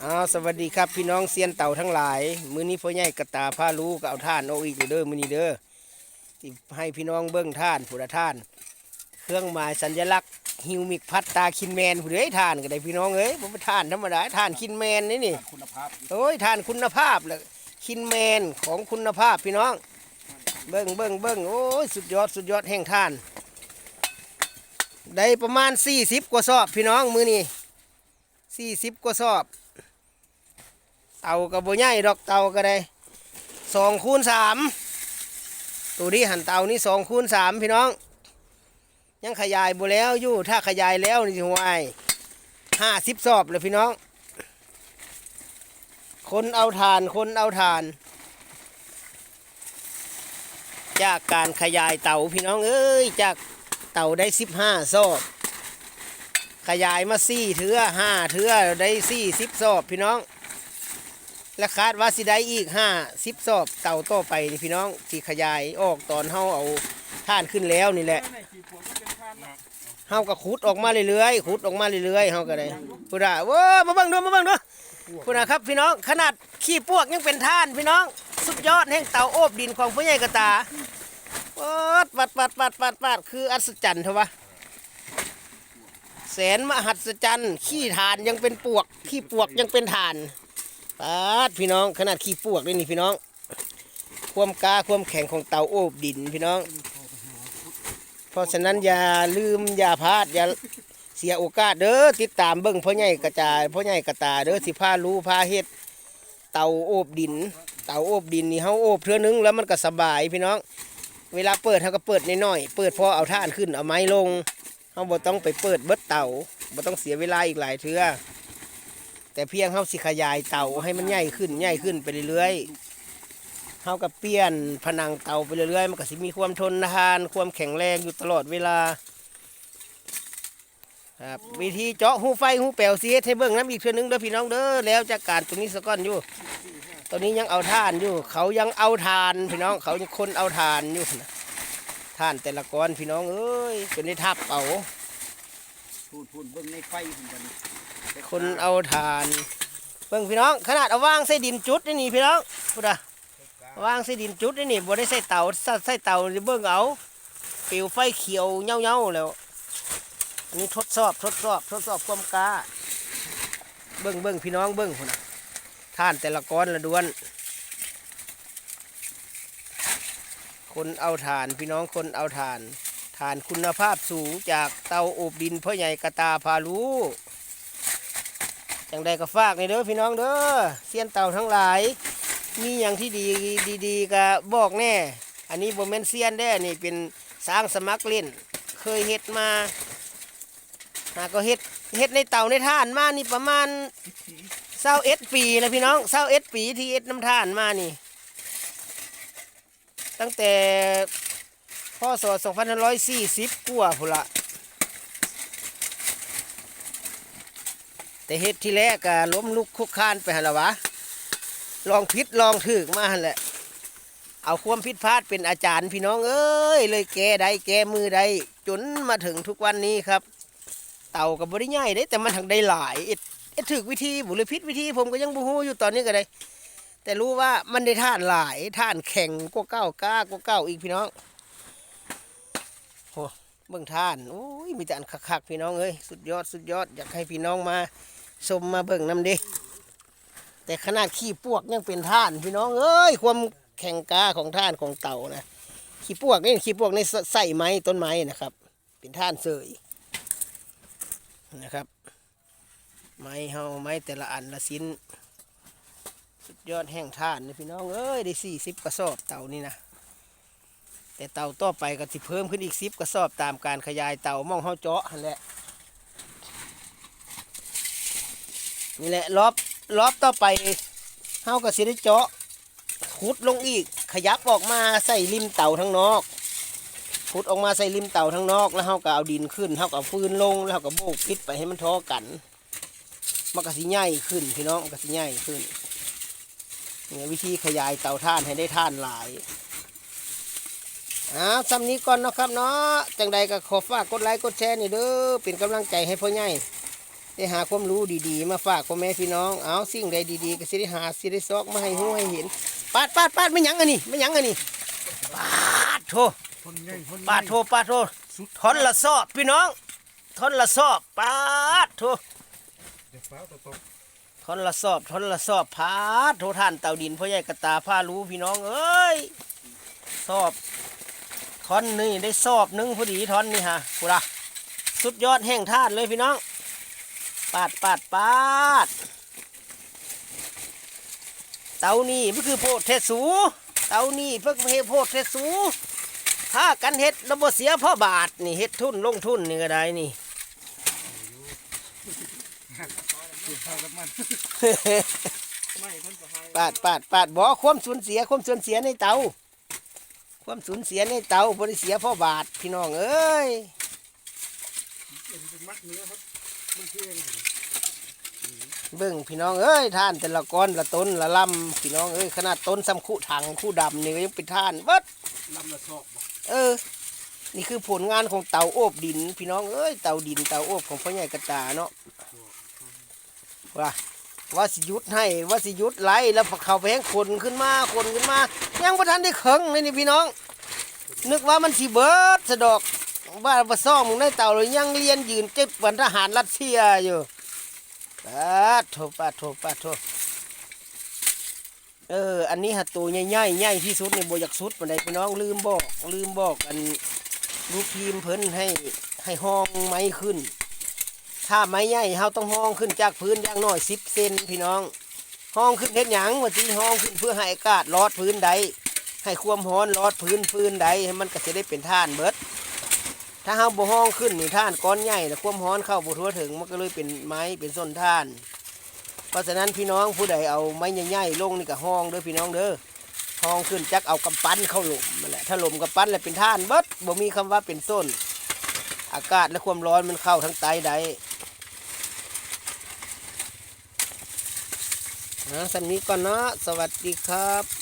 อ้าวสวัสดีครับพี่น้องเซียนเต่าทั้งหลาย มื้อนี้พ่อใหญ่กระตาผ้ารู้ก็เอาท่านเอาอีกอยู่เด้อมื้อนี้เด้อที่ให้พี่น้องเบิ้งท่านผู้ละท่าน เครื่องหมายสัญลักษณ์ฮิวมิกพัตตาคินแมนผู้เด้ยท่านก็ได้พี่น้องเอ้ยบ่เป็นท่านธรรมดาท่านคินแมนนี่นี่คุณภาพโอ้ยท่านคุณภาพเลยคินแมนของคุณภาพพี่น้อง เบิ้งเบิ้งเบิ้งโอ้ยสุดยอดสุดยอดแห่งท่าน ได้ประมาณ40กว่าสอบพี่น้องมื้อนี้40กว่าสอบ เต่ากับบ่ใหญ่ดอกเต่าก็ได้สองคูณสามตัวนี้หันเต่านี่สองคูณสามพี่น้อง ยังขยายบ่แล้วอยู่ถ้าขยายแล้วนี่สิหวยห้าสิบสอบเลยพี่น้อง คนเอาทานคนเอาทาน จากการขยายเต่าพี่น้องเอ้ยจากเต่าได้สิบห้าสอบ ขยายมาสี่เถือห้าเถือได้สี่สิบสอบพี่น้อง และคาดว่าสิได้อีกห้าสิบสอบเต่าต่อไปนี่พี่น้องที่ขยายออกตอนเฮาเอาท่านขึ้นแล้วนี่แหละในขี่ปวดก็เป็นท่านนะเฮาก็ขุดออกมาเรื่อยๆขุดออกมาเรื่อยๆเฮาก็ได้พุทธะโว้มาเบิ่งดูมาเบิ่งดูพุทธะครับพี่น้องขนาดขี้ปวกยังเป็นท่านพี่น้องสุดยอดแห่งเต่าโอบดินของผู้ใหญ่กระตาปัดปัดปัดปัดปัดปัดคืออัศจรรย์เถอะวะแสนมหัศจรรย์ขี้ฐานยังเป็นปวกขี้ปวกยังเป็นฐาน ปัดพี่น้องขนาดขี้ปวกเลยนี่พี่น้อง ความกล้าความแข็งของเตาโอบดินพี่น้อง เพราะฉะนั้นอย่าลืมอย่าพลาดอย่าเสียโอกาสเด้อติดตามเบิ่งพ่อใหญ่กระจายพ่อใหญ่กระตาเด้อสิพารู้พาเฮ็ดเตาโอบดิน เตาโอบดินนี่เฮาโอบเทื่อนึงแล้วมันก็สบายพี่น้อง เวลาเปิดเฮาก็เปิดน้อยๆเปิดพอเอาท่านขึ้นเอาไม้ลงเฮาบ่ต้องไปเปิดเบิดเตาบ่ต้องเสียเวลาอีกหลายเทื่อ แต่เพียงเฮาสิขยายเตาให้มันใหญ่ขึ้นใหญ่ขึ้นไปเรื่อยๆเฮากับเปลี่ยนผนังเตาไปเรื่อยๆมันก็สิมีความทนทาน ความแข็งแรงอยู่ตลอดเวลาครับวิธีเจาะหูไฟหูแปลวเสียให้เบิ่งน้ำอีกเทื่อนึงเด้อพี่น้องเด้อแล้วจากการตรงนี้สะก้อนอยู่ตอนนี้ยังเอาทานอยู่ เขายังเอาทานพี่น้องเขายังคนเอาทานอยู่นะทานแต่ละก้อนพี่น้องเอ้ยจนได้ทับเอาพูดพูดเบิ่งในไฟเหมือนกัน คนเอาทานเบิ่งพี่น้องขนาดเอาวางใส่ดินจุดนี่นี่พี่น้องพูดอะวางใส่ดินจุดนี่นี่บ่ได้ใส่เตาใส่เตาเบิ่งเอาเปลวไฟเขียวเงาๆแล้วอันนี้ทดสอบทดสอบทดสอบความกล้าเบิ่งเบิ่งพี่น้องเบิ่งพุ่นนะท่านแต่ละก้อนละดวน คนเอาฐานพี่น้องคนเอาฐานฐานคุณภาพสูงจากเตาอบดินพ่อใหญ่กระตาพาลู จังใดก็ฝากในเด้อพี่น้องเด้อเสียนเต่าทั้งหลาย มีอย่างที่ดีดีๆก็บอกแน่ อันนี้บ่แม่นเซียนได้นี่เป็นสร้างสมัครเล่น เคยเฮ็ดมาหาก็เฮ็ดเฮ็ดในเต่าในท่านมานี่ประมาณเศร้าเอ็ดปีแล้วพี่น้องเศร้าเอ็ดปีที่เอ็ดน้ำท่านมานี่ ตั้งแต่พศ2540กว่าพุ่นละ แต่เฮ็ดที่แรกก็ล้มลุกคุกคานไปหั่นละวะ ลองพิษลองถึกมาหั่นแหละ เอาความผิดพลาดเป็นอาจารย์พี่น้องเอ้ย เลยแก้ได้แก้มือได้จนมาถึงทุกวันนี้ครับ เต่ากับบริง่ายได้แต่มันถังได้หลายเอ็ดเอ็ดถึกวิธีบุหรือพิษวิธี ผมก็ยังบูฮู้อยู่ตอนนี้ก็ได้แต่รู้ว่ามันได้ท่านหลายท่านแข่งกว่าเก้ากล้ากว่าเก้าอีกพี่น้องโหเบิ่งท่านโอ้ยมีแต่อันคักๆพี่น้องเอ้ยสุดยอดสุดยอดอยากให้พี่น้องมา ชมมาเบิ่งน้ำเด้แต่ขนาดขี้ปวกยังเป็นท่านพี่น้องเอ้ยความแข่งกล้าของท่านของเต่านะขี้ปวกนี่ขี้ปวกในใส่ไม้ต้นไม้นะครับ เป็นท่านเสยนะครับ ไม้เฮาไม้แต่ละอันละชิ้นสุดยอดแห่งท่านนี่พี่น้องเอ้ยได้สี่สิบกระสอบเต่านี่นะแต่เต่าต่อไปก็สิเพิ่มขึ้นอีกสิบกระสอบตามการขยายเต่ามองเฮาเจาะนั่นแหละ นี่แหละรอบรอบต่อไปเฮาก็สิได้เจาะขุดลงอีก ขยับออกมาใส่ริมเต่าทั้งนอกขุดออกมาใส่ริมเต่าทั้งนอก แล้วเฮาก็เอาดินขึ้นเฮาก็เอาฟืนลงแล้วเฮาก็โบกพิษไปให้มันท้อกันมันก็สิใหญ่ขึ้นพี่น้องมันก็สิใหญ่ขึ้นนี่วิธีขยายเตาท่านให้ได้ท่านหลายอ่าซ้ำนี้ก่อนนะครับเนาะจังใดก็ขอฝากกดไลค์กดแชร์นี่เด้อเป็นกำลังใจให้พ่อใหญ่ ได้หาความรู้ดีๆ มาฝากพ่อแม่พี่น้อง เอาสิ่งใดดีๆก็สิได้หาสิได้ซอกมาให้หูให้เห็นปาดปาดปาดไม่หยังอันนี้ไม่หยังอันนี้ปาดโธ่ปาดโทปาดโททอนละซอบพี่น้องทอนละซอบปาดโทเดี๋ยวฟ้าตกตกทอนละซอบทอนละซอบพาดโทท่านเต่าดินพ่อใหญ่กระตาผ้ารู้พี่น้องเอ้ยซอบทอนนี่ได้ซอบหนึงพอดีทอนนี่ฮะกูละสุดยอดแห่งท่านเลยพี่น้อง ปาดปาดปาด เตานี่มันคือโพดเทสู เตานี่เพิ่งเฮโพดเทสูถ้ากันเฮ็ดระบบเสียพ่อบาทนี่เฮ็ดทุนลงทุนนี่ก็ได้นี่ปาดปาดปาดบ่ความสูญเสียความสูญเสียในเตาความสูญเสียในเตาบ่ได้เสียพ่อบาทพี่น้องเอ้ยเป็นมัดเนื้อครับ เพียงเบิ่งพี่น้องเอ้ยท่านแต่ละก้อนละต้นละลำพี่น้องเอ้ยขนาดต้นซ้ำคู่ถังคู่ดำนี่ก็ยังเป็นท่านเบิดลำละซอกบ่เออ นี่คือผลงานของเตาโอบดิน พี่น้องเอ้ยเตาดินเตาโอบของพ่อใหญ่กระตาเนาะว่าว่าสิหยุดให้ว่าสิหยุดไล่แล้วเขาไปแห้งคนขึ้นมาคนขึ้นมา ยังประทันได้เคิงเลยนี่พี่น้อง นึกว่ามันสิเบิดสะดอก ว่าประซ่อมมึงในเต่าเลยยังเรียนยืนเจ็บวันทหารรัสเซียอยู่ปาโทปาดโทปาดโทเออ อันนี้หัดตัวใหญ่ๆใหญ่ที่สุดในโบยากสุดปันใดพี่น้องลืมบอก ลืมบอกอันลูกทีมเพิ่นให้ให้ห้องไม้ขึ้น ถ้าไม้ใหญ่เฮาต้องห้องขึ้นจากพื้นอย่างน้อยสิบเซนพี่น้อง ห้องขึ้นเฮ็ดหยังว่าที่ห้องขึ้นเพื่อให้อากาศลอดพื้นใดให้ความร้อนลอดพื้นพื้นใดให้มันก็จะได้เป็นท่านเบิด ถ้าเฮาบ่ห้องขึ้นนี่ท่านก้อนใหญ่แล้วความร้อนเข้าบ่ทั่วถึงมันก็เลยเป็นไม้เป็นส้นท่าน เพราะฉะนั้นพี่น้องผู้ใดเอาไม้ใหญ่ๆลงนี่ก็ห้องเด้อพี่น้องเด้อห้องขึ้นจักเอากำปั้นเข้าหลุมนั่นแหละถ้าหลุมกำปั้นแล้วเป็นท่านเบิดบ่มีคำว่าเป็นส้น อากาศและความร้อนมันเข้าทั้งไตใดนะสำนี้ก่อนเนาะสวัสดีครับ